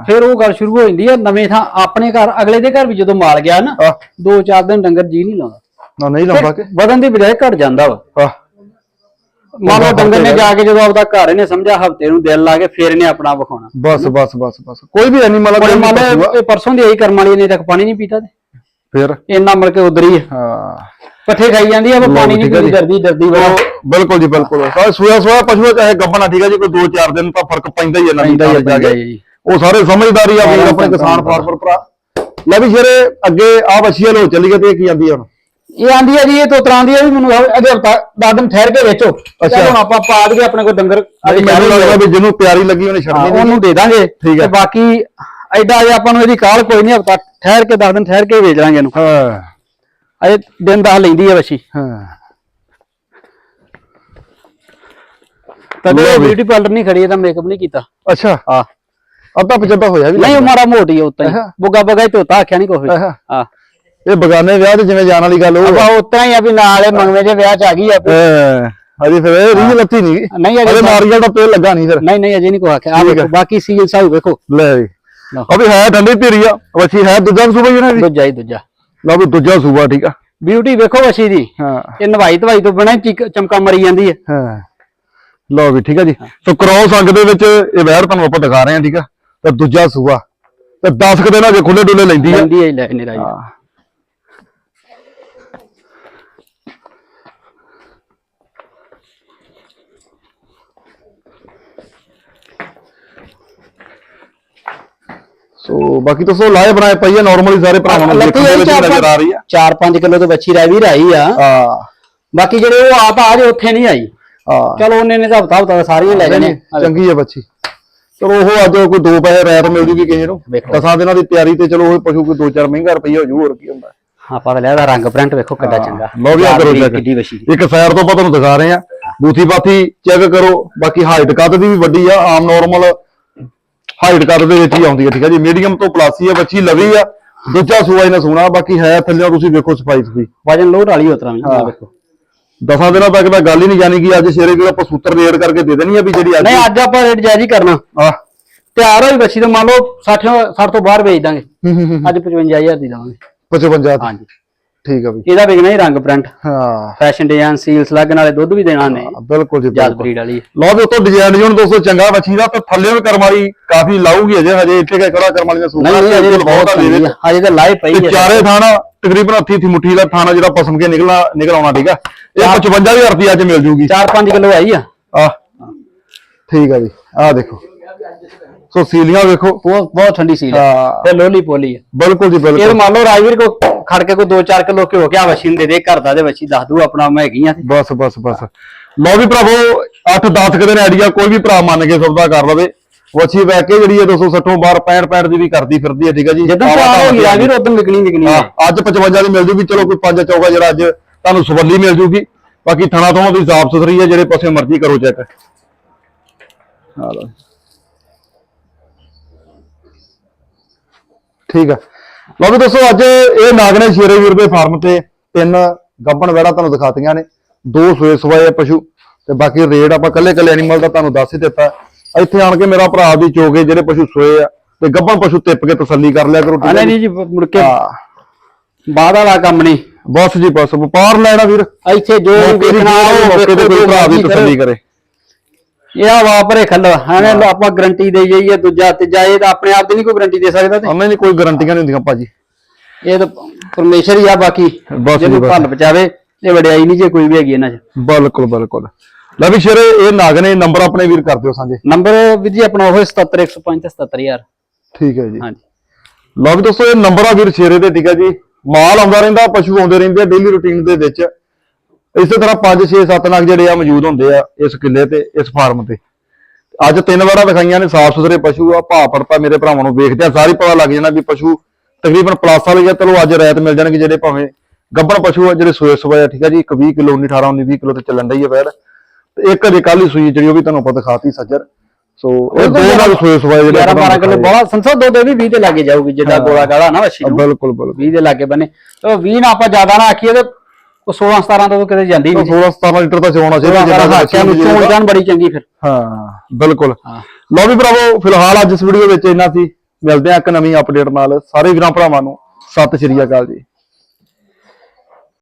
ਫਿਰ ਉਹ ਗੱਲ ਸ਼ੁਰੂ ਹੋ ਜਾਂਦੀ ਹੈ ਨਵੇਂ ਥਾਂ ਆਪਣੇ ਘਰ ਅਗਲੇ ਦੇ ਘਰ ਵੀ ਜਦੋਂ ਮਾਲ ਗਿਆ ਨਾ ਆ ਦੋ ਚਾਰ ਦਿਨ ਡੰਗਰ ਜੀ ਨਹੀਂ ਲਾਉਂਦਾ। ਨਾ ਨਹੀਂ ਲੰਬਾ ਕੇ? ਵਧਣ ਦੀ ਬਜਾਏ ਘਟ ਜਾਂਦਾ ਵਾ। ਆ ਮੰਨ ਲਓ ਡੰਗਰ ਨੇ ਜਾ ਕੇ ਜਦੋਂ ਆਪਦਾ ਘਰ ਇਹਨੇ ਸਮਝਿਆ ਹਫ਼ਤੇ ਨੂੰ ਦਿਲ ਲਾ ਕੇ ਫੇਰ ਇਹਨੇ ਆਪਣਾ ਵਿਖਾਉਣਾ। ਬਸ ਬਸ ਬਸ ਬਸ। ਕੋਈ ਵੀ ਐਨੀਮਲ ਬੜੇ ਮੰਨ ਲਓ ਇਹ ਪਰਸੋਂ ਦੀ ਆਈ ਕਰਮ ਵਾਲੀ ਨੇ ਤੱਕ ਪਾਣੀ ਨਹੀਂ ਪੀਤਾ ਤੇ। ਫਿਰ? ਇੰਨਾ ਮਿਲ ਕੇ ਉਧਰ ਹੀ ਆ। ਹਾਂ। ਪੱਠੇ ਖਾਈ ਜਾਂਦੀ ਆ ਉਹ ਪਾਣੀ ਨਹੀਂ ਪੀਂਦੀ। ਡਰਦੀ ਡਰਦੀ ਉਹ ਬਿਲਕੁਲ ਜੀ ਬਿਲਕੁਲ। ਸਾਰੇ ਸੂਆ ਸੂਆ ਪਸ਼ੂ ਚਾਹੇ ਗੱਬਣਾ ਠੀਕ ਹੈ ਜੀ ਕੋਈ 2-4 ਦਿਨ ਤਾਂ ਫ਼ਰਕ ਪੈਂਦਾ ਹੀ ਥਾਂ ਤੇ ਜਾ ਕੇ। ਉਹ ਸਾਰੇ ਸਮਝਦਾਰੀ ਆ ਵੀ ਆਪਣੇ ਕਿਸਾਨ ਫਾਰਮਰ ਭਰਾ। ਲੈ ਵੀ ਸ਼ੇਰੇ ਅੱਗੇ ਆ ਵਛੀਆਂ ਲੋ ਚੱਲੀ ਗਏ ਤੇ ਇਹ ਕੀ ਆਂਦੀ ਹੁਣ? ਇਹ ਆਂਦੀ ਆ ਜੀ ਇਹ ਤੋਂ ਤਰ੍ਹਾਂ ਦੀ ਆ ਵੀ ਮੈਨੂੰ ਅਜੇ ਹਫਤਾ 10 ਦਿਨ ਠਹਿਰ ਕੇ ਵੇਚੋ। ਅੱਛਾ। ਹੁਣ ਆਪਾਂ ਪਾ ਦਈਏ ਆਪਣੇ ਕੋਲ ਡੰਗਰ ਅੱਜ ਮੈਨੂੰ ਲੱਗਦਾ ਵੀ ਜਿਹਨੂੰ ਪਿਆਰੀ ਲੱਗੀ ਉਹਨੇ ਛੱਡਣੀ ਨਹੀਂ। ਉਹਨੂੰ ਦੇ ਦਾਂਗੇ। ਹੈ। ਤੇ ਬਾਕੀ ਐਡਾ ਅਜੇ ਆਪਾਂ ਨੂੰ ਇਹਦੀ ਕਾਲ ਕੋਈ ਨਹੀਂ ਹਫਤਾ ਠਹਿਰ ਕੇ 10 ਦਿਨ ਠਹਿਰ ਕੇ ਵੇਚ ਲਾਂਗੇ ਇਹਨੂੰ। ਹਾਂ। ਅਜੇ ਦਿਨ ਦਸ ਲੈਂਦੀ ਆ ਬੱਚੀ ਹਾਂ। ਤਾਂ ਉਹ। ਬਿਊਟੀ ਪਾਰਲਰ ਨਹੀਂ ਖੜੀ ਇਹਦਾ ਮੇਕਅਪ ਨਹੀਂ ਕੀਤਾ। ਅੱਛਾ। ਹਾਂ। ਅੱਧਾ ਪਚੱਧਾ ਹੋਇਆ ਵੀ ਨਹੀਂ ਉਹ ਮਾੜਾ ਮੋਟੀ ਆ ਉਤਾਂ ਹੀ। ਬੁੱਗਾ ਬਗਾ ਹੀ ਧੋਤਾ ਆਖਿਆ ਨਹੀਂ ਕੋਈ। ਹਾਂ। ਇਹ ਬਗਾਨੇ ਵਿਆਹ ਤੇ ਜਿਵੇਂ ਜਾਣ ਵਾਲੀ ਗੱਲ ਉਹ ਆਪਾਂ ਉਤਾਂ ਹੀ ਆ ਵੀ ਨਾਲ ਇਹ ਮੰਗਵੇਂ ਦੇ ਵਿਆਹ ਚ ਆ ਗਈ ਆ ਵੀ। ਹਾਂ ਅਜੇ ਫਿਰ ਇਹ ਰੀਝ ਲੱਤੀ ਨਹੀਂ। ਨਹੀਂ ਅਜੇ ਅਜੇ ਮਾਰੀਅਲ ਦਾ ਤੇਲ ਲੱਗਾ ਨਹੀਂ ਫਿਰ। ਨਹੀਂ ਨਹੀਂ ਅਜੇ ਨਹੀਂ ਕੋਈ ਆਖਿਆ। ਆ ਠੀਕ ਹੈ। ਬਾਕੀ ਸੀਲ ਸਾਹਿਬ ਵੇਖੋ। ਲੈ ਵੀ ਲਓ। ਉਹ ਵੀ ਹੈ ਠੰਡੀ ਧੀਰੀ ਆ ਵਛੀ ਹੈ ਦੂਜਾ ਸੂਬਾ ਹੀ ਇਹਨਾਂ ਦੀ। ਦੂਜਾ ਹੀ ਦੂਜਾ। ਲਓ ਵੀ ਦੂਜਾ ਸੂਬਾ ਠੀਕ ਆ। ਬਿਊਟੀ ਵੇਖੋ ਵਸ਼ੀ ਦੀ। ਹਾਂ। ਇਹ ਨਵਾਈ ਧਵਾਈ ਤੋਂ ਚੀਕ- ਚਮਕਾ ਮਰੀ ਜਾਂਦੀ ਹੈ। ਹਾਂ। ਲਓ ਵੀ ਠੀਕ ਆ ਜੀ। ਸੋ ਕ੍ਰੋਸ ਅੰਗ ਦੇ ਵਿੱਚ ਇਹ ਵੈਰ ਤੁਹਾਨੂੰ ਆਪਾਂ ਦਿਖਾ ਰਹੇ ਹਾਂ ਠੀਕ ਆ। ਤੇ ਦੂਜਾ ਸੂਆ ਤੇ 10 ਕੁ ਦਿਨ ਅਜੇ ਖੁੱਲੇ ਡੁੱਲੇ ਲੈਂਦੀ ਆ। ਲੈਂਦੀ ਹੈ ਲੈ ਨੇ ਰਾਜ ਹਾਂ। ਸੋ ਬਾਕੀ ਤਾਂ ਸੋ ਲਾਏ ਬਣਾਏ ਪਈ ਆ ਨਾਰਮਲੀ ਸਾਰੇ ਭਰਾਵਾਂ ਨੂੰ ਦੇਖਣ ਦੇ ਵਿੱਚ ਨਜ਼ਰ ਆ ਰਹੀ ਆ। 4-5 ਕਿਲੋ ਤੋਂ ਬੱਚੀ ਰਹਿ ਵੀ ਰਹੀ ਆ। ਹਾਂ। ਬਾਕੀ ਜਿਹੜੇ ਉਹ ਆਪ ਆ ਜੇ ਉੱਥੇ ਨਹੀਂ ਆਈ। ਹਾਂ। ਚਲੋ ਉਹਨੇ ਨੇ ਤਾਂ ਹਫਤਾ ਹਫਤਾ ਸਾਰੀਆਂ ਲੈ ਜਾਣੇ ਚੰਗੀ ਹੈ ਬੱਚੀ। ਚਲੋ ਉਹ ਅੱਜ ਕੋਈ ਦੋ ਪੈਸੇ ਰੈਤ ਮਿਲ ਜੂਗੀ ਕਿਸੇ ਨੂੰ। ਦਸਾਂ ਦਿਨਾਂ ਦੀ ਤਿਆਰੀ ਤੇ ਚਲੋ ਉਹ ਪਸ਼ੂ ਕੋਈ 2-4 ਮਹਿੰਗਾ ਰੁਪਈਆ ਹੋ ਜੂ ਹੋਰ ਕੀ ਹੁੰਦਾ। ਆਪਾਂ ਤਾਂ ਲਿਆ ਦਾ ਰੰਗ ਪ੍ਰਿੰਟ ਵੇਖੋ ਕਿੱਡਾ ਚੰਗਾ। ਲਓ ਵੀ ਆ ਕਰੋ ਚੈੱਕ ਕਿੱਡੀ ਵਸ਼ੀ ਇੱਕ ਸਾਈਡ ਤੋਂ ਆਪਾਂ ਤੁਹਾਨੂੰ ਦਿਖਾ ਰਹੇ ਆ ਬੂਥੀ ਬਾਥੀ ਚੈੱਕ ਕਰੋ। ਬਾਕੀ ਹਾਈਟ ਕੱਦ ਦੀ ਵੀ ਵੱਡੀ ਆ ਆਮ ਨਾਰਮਲ ਹਾਈਟ ਕੱਦ ਦੇ ਵਿੱਚ ਹੀ ਆਉਂਦੀ ਹੈ ਠੀਕ ਹੈ ਜੀ। ਮੀਡੀਅਮ ਤੋਂ ਪਲੱਸ ਹੀ ਆ ਬੱਚੀ ਲਵੀ ਆ। ਦੂਜਾ ਸੂਆ ਇਹਨੇ ਸੋਣਾ ਬਾਕੀ ਹੈ ਥੱਲੇ ਤੁਸੀਂ ਵੇਖੋ ਸਫ਼ਾਈ ਸਫ਼ਾਈ ਵਜਨ ਲੋਡ ਵਾਲੀ ਉਤਰਾ ਵੀ ਹਾਂ। ਆ ਵੇਖੋ ਦਸਾਂ ਦਿਨਾਂ ਤੱਕ ਤਾਂ ਗੱਲ ਹੀ ਨਹੀਂ ਜਾਣੀ ਕਿ ਅੱਜ ਸ਼ੇਰੇ ਵੀ ਆਪਾਂ ਸੂਤਰ ਰੇਡ ਕਰਕੇ ਦੇ ਦੇਣੀ ਆ ਵੀ ਜਿਹੜੀ ਅੱਜ ਨਹੀਂ ਅੱਜ ਆਪਾਂ ਰੇਟ ਜਾਇਜ਼ ਹੀ ਕਰਨਾ। ਆ ਤਿਆਰ ਹੋਈ ਬੱਚੀ ਤਾਂ ਮੰਨ ਲਓ 60 60 ਤੋਂ ਬਾਹਰ ਵੇਚ ਦਾਂਗੇ। ਅੱਜ 55000 ਦੀ ਦਵਾਂਗੇ 55 ਹਾਂਜੀ। ਠੀਕ ਆ ਵੀ ਇਹਦਾ ਵਿਕਣਾ ਹੀ ਰੰਗ ਪ੍ਰਿੰਟ ਹਾਂ। ਫੈਸ਼ਨ ਡਿਜ਼ਾਈਨ ਸੀਲਸ ਲੱਗਣ ਵਾਲੇ ਦੁੱਧ ਵੀ ਦੇਣਾ ਨੇ। ਬਿਲਕੁਲ ਜੀ ਬਿਲਕੁਲ। ਬਰੀਡ ਵਾਲੀ ਲਓ ਵੀ ਉਤੋਂ ਡਿਜ਼ਾਈਨ ਡਿਜ਼ਾਈਨ ਦੋਸਤੋ ਚੰਗਾ ਬੱਚੀ ਦਾ ਤੇ ਥੱਲੇ ਵੀ ਕਰਮਾਲੀ ਕਾਫੀ ਲਾਊਗੀ ਅਜੇ ਹਜੇ ਇੱਥੇ ਕਿ ਕਿਹੜਾ ਕਰਮਾਲੀ ਦਾ ਸੂਤਰ ਨਹੀਂ ਨਹੀਂ ਅਜੇ ਬਹੁਤ ਆ ਦੇ ਚੰਗੀ ਆ। ਅਜੇ ਤਾਂ ਲਾਈਵ ਪਈ ਤੇ ਹੈ। ਚਾਰੇ ਥਾਣਾ ਤਕਰੀਬਨ ਹੱਥੀ ਥੀ ਮੁੱਠੀ ਦਾ ਥਾਣਾ ਜਿਹੜਾ ਪਸਮ ਕੇ ਨਿਕਲਣਾ ਨਿਕਲ ਆਉਣਾ ਠੀਕ ਆ? ਇਹ 55000 ਰੁਪਏ ਅੱਜ ਮਿਲ ਜੂਗੀ। 4-5 ਕਿਲੋ ਆਈ ਆ। ਆ ਠੀਕ ਆ ਜੀ। ਆ ਦੇਖੋ। ਸੋ ਸੀਲੀਆਂ ਵੇਖੋ। ਬਹੁਤ ਬਹੁਤ ਠੰਡੀ ਸੀਲ ਹੈ। ਹਾਂ। ਤੇ ਲੋਲੀ ਪੋਲੀ ਬਿਲਕੁਲ ਜੀ ਇਹ ਤਾਂ ਬਿਲਕੁਲ ਮੰਨ ਲਓ ਰਾਜਵੀਰ ਕੋ ਖੜ ਕੇ ਕੋਈ 2-4 ਕਿਲੋ ਘਿਓ ਕਿਆ ਵਸ਼ੀ ਨੂੰ ਦੇ ਦੇ ਘਰ ਦਾ ਦੇ ਵਸ਼ੀ ਦੱਸ ਦੂ ਆਪਣਾ ਮੈਂ ਹੈਗੀ ਆ ਤੇ ਬਸ ਬਸ ਬਸ। ਲਓ ਵੀ ਭਰਾਵੋ 8-10 ਕੁ ਦਿਨ ਆਈਡੀਆ ਕੋਈ ਵੀ ਭਰਾ ਮੰਨ ਕੇ ਸੌਦਾ ਕਰ ਲਵੇ। ਵੱਛੀ ਬੈ ਕੇ ਜਿਹੜੀ ਹੈ 260 ਬਾਰ 65 65 ਦੀ ਵੀ ਕਰਦੀ ਫਿਰਦੀ ਹੈ ਠੀਕ ਹੈ ਜੀ? ਜਦੋਂ ਤਿਆਰ ਹੋ ਗਈ ਰਾਜਵੀਰ ਉਦੋਂ ਵਿਕਣੀ ਵਿਕਣੀ ਹਾਂ, ਅੱਜ 55 ਦੀ ਮਿਲ ਜੂਗੀ। ਚਲੋ ਕੋਈ ਪੰਜ ਚੌਗਾ ਜਿਹੜਾ ਅੱਜ ਤੁਹਾਨੂੰ ਸਵੱਲੀ ਮਿਲ ਜੂਗੀ। ਬਾਕੀ ਥਣਾ ਤੋਂ ਵੀ ਸਾਫ਼ ਸੁਥਰੀ ਹੈ ਜਿਹੜੇ ਪਾਸੇ ਮਰਜ਼ੀ ਕਰੋ ਚੈੱਕ। ਠੀਕ ਆ। ਲਓ ਵੀ ਦੋਸਤੋ ਅੱਜ ਇਹ ਨਾਗਣੇ ਸ਼ੇਰੇ ਵੀਰ ਦੇ ਫਾਰਮ ਤੇ ਤਿੰਨ ਗੱਬਣ ਵੈੜਾ ਤੁਹਾਨੂੰ ਦਿਖਾਤੀਆਂ ਨੇ। ਦੋ ਸੋਏ ਸਵਾਏ ਪਸ਼ੂ ਤੇ ਬਾਕੀ ਰੇਟ ਆਪਾਂ ਕੱਲੇ ਕੱਲੇ ਐਨੀਮਲ ਦਾ ਤੁਹਾਨੂੰ ਦੱਸ ਹੀ ਦਿੱਤਾ। ਇੱਥੇ ਆਣ ਕੇ ਮੇਰਾ ਭਰਾ ਦੀ ਚੋਗੇ ਜਿਹੜੇ ਪਸ਼ੂ ਸੋਏ ਆ ਤੇ ਗੱਬਣ ਪਸ਼ੂ ਟਿੱਪ ਕੇ ਤਸੱਲੀ ਕਰ ਲਿਆ ਕਰੋ। ਨਹੀਂ ਜੀ? ਮੁੜ ਕੇ ਬਾਅਦ ਵਾਲਾ ਕੰਮ ਨਹੀਂ। ਬਸ ਜੀ ਬਸ ਵਪਾਰ ਲੈਣਾ ਵੀਰ। ਇੱਥੇ ਜੋ ਦੀ ਵੇਖਣਾ ਉਹ ਮੌਕੇ ਤੇ ਕੋਈ ਭਰਾ ਵੀ ਜੋ ਤਸੱਲੀ ਕਰੇ। ਇਹ ਆ ਵਾਪਰੇ ਖੱਲ ਐਵੇਂ ਆਪਾਂ ਗਰੰਟੀ ਦੇ ਜਾਈਏ ਦੂਜਾ ਤੀਜਾ ਇਹ ਤਾਂ ਆਪਣੇ ਆਪ ਦੀ ਨਹੀਂ ਕੋਈ ਗਰੰਟੀ ਦੇ ਸਕਦਾ ਤੇ। ਉਹਨਾਂ ਦੀ ਕੋਈ ਗਾਰੰਟੀਆਂ ਨਹੀਂ ਹੁੰਦੀਆਂ ਭਾਜੀ। ਇਹ ਤਾਂ ਪਰਮੇਸ਼ਰ ਹੀ ਆ ਬਾਕੀ ਜਿਹਨੂੰ। ਭੰਨ ਬਚਾਵੇ ਇਹ ਵਡਿਆਈ ਨਹੀਂ ਜੇ ਕੋਈ ਵੀ ਹੈਗੀ ਇਹਨਾਂ 'ਚ। ਬਿਲਕੁਲ ਬਿਲਕੁਲ। ਲੈ ਵੀ ਸ਼ੇਰੇ ਇਹ ਨਾਗ ਨੇ ਨੰਬਰ ਆਪਣੇ ਵੀਰ ਕਰ ਦਿਓ ਸਾਂਝੇ। ਨੰਬਰ ਵੀਰ ਜੀ ਆਪਣਾ ਉਹ 77105 ਤੇ 77000 ਠੀਕ ਹੈ ਜੀ। ਹਾਂਜੀ। ਲਓ ਵੀ ਦੋਸਤੋ ਇਹ ਨੰਬਰ ਆ ਵੀਰ ਸ਼ੇਰੇ ਦੇ ਠੀਕ ਹੈ ਜੀ। ਮਾਲ ਆਉਂਦਾ ਰਹਿੰਦਾ ਪਸ਼ੂ ਆਉਂਦੇ ਰਹਿੰਦੇ ਡੇਲੀ ਰੁਟੀਨ ਦੇ ਵਿੱਚ। ਇਸੇ ਤਰ੍ਹਾਂ 5 6 7 ਨਗ ਜਿਹੜੇ ਆ ਮੌਜੂਦ ਹੁੰਦੇ ਆ ਇਸ ਕਿੱਲੇ ਤੇ ਇਸ ਫਾਰਮ ਤੇ। ਅੱਜ ਤਿੰਨ ਵਾਰਾਂ ਦਿਖਾਈਆਂ ਨੇ ਸਾਫ਼ ਸੁਥਰੇ ਪਸ਼ੂ ਆ ਭਾਅ ਪੜਤਾ ਮੇਰੇ ਭਰਾਵਾਂ ਨੂੰ ਵੇਖਦੇ ਆ ਸਾਰੀ ਪਤਾ ਲੱਗ ਜਾਣਾ ਵੀ ਪਸ਼ੂ ਤਕਰੀਬਨ ਪਲਾਸ ਵਾਲੇ ਆ ਚਲੋ ਅੱਜ ਰਾਇਤ ਮਿਲ ਜਾਣਗੇ ਜਿਹੜੇ ਭਾਵੇਂ ਗੱਬਣ ਪਸ਼ੂ ਆ ਜਿਹੜੇ ਸੋਏ ਸੋਏ ਆ ਠੀਕ ਆ ਜੀ ਇੱਕ 20 ਕਿਲੋ 19 18 19 20 ਕਿਲੋ ਤੇ ਚੱਲਣ ਡਈ ਆ ਵੈੜ। ਤੇ ਇੱਕ ਅਜੇ ਕੱਲ ਹੀ ਸੂਈ ਜਿਹੜੀ ਉਹ ਵੀ ਤੁਹਾਨੂੰ ਆਪਾਂ ਦਿਖਾਤੀ ਸੱਜਰ। ਸੋ ਇਹ ਦੋ ਨਾਲ ਸੋਏ ਸੋਏ ਜਿਹੜੇ 11 ਆਪਾਂ 12 ਕਿਲੋ। ਬੜਾ ਸੰਸੋ ਦੋ ਦੇ ਵੀ 20 ਤੇ ਲੱਗੇ ਜਾਊਗੀ ਜਿੱਦਾਂ ਗੋਲਾ ਗਾਲਾ ਨਾ ਵਸ਼ੀ ਨੂੰ। ਬਿਲਕੁਲ ਬਿਲਕੁਲ। 20 ਦੇ ਲਾਗੇ ਬਨੇ। ਤੇ 20 ਨਾ ਆਪਾਂ ਜ਼ਿਆਦਾ ਨਾ ਆਖੀਏ ਤੇ ਉਹ 16 17 ਤੋਂ ਕਿਤੇ ਜਾਂਦੀ ਨਹੀਂ 16 17 ਲੀਟਰ ਤਾਂ ਚੋਣਾ ਚਾਹੀਦਾ ਜਿਹੜਾ ਜਿੰਨਾ ਹਾਕਿਆਂ ਨੂੰ ਚੋਣ ਜਾਣ ਬੜੀ ਚੰਗੀ ਫਿਰ। ਹਾਂ ਬਿਲਕੁਲ। ਲਓ ਵੀ ਭਰਾਵੋ ਫਿਲਹਾਲ ਅੱਜ ਇਸ ਵੀਡੀਓ ਵਿੱਚ ਇੰਨਾ ਸੀ। ਮਿਲਦੇ ਆ ਇੱਕ ਨਵੀਂ ਅਪਡੇਟ ਨਾਲ। ਸਾਰੇ ਵੀਰਾਂ ਭਰਾਵਾਂ ਨੂੰ ਸਤਿ ਸ਼੍ਰੀ ਅਕਾਲ ਜੀ।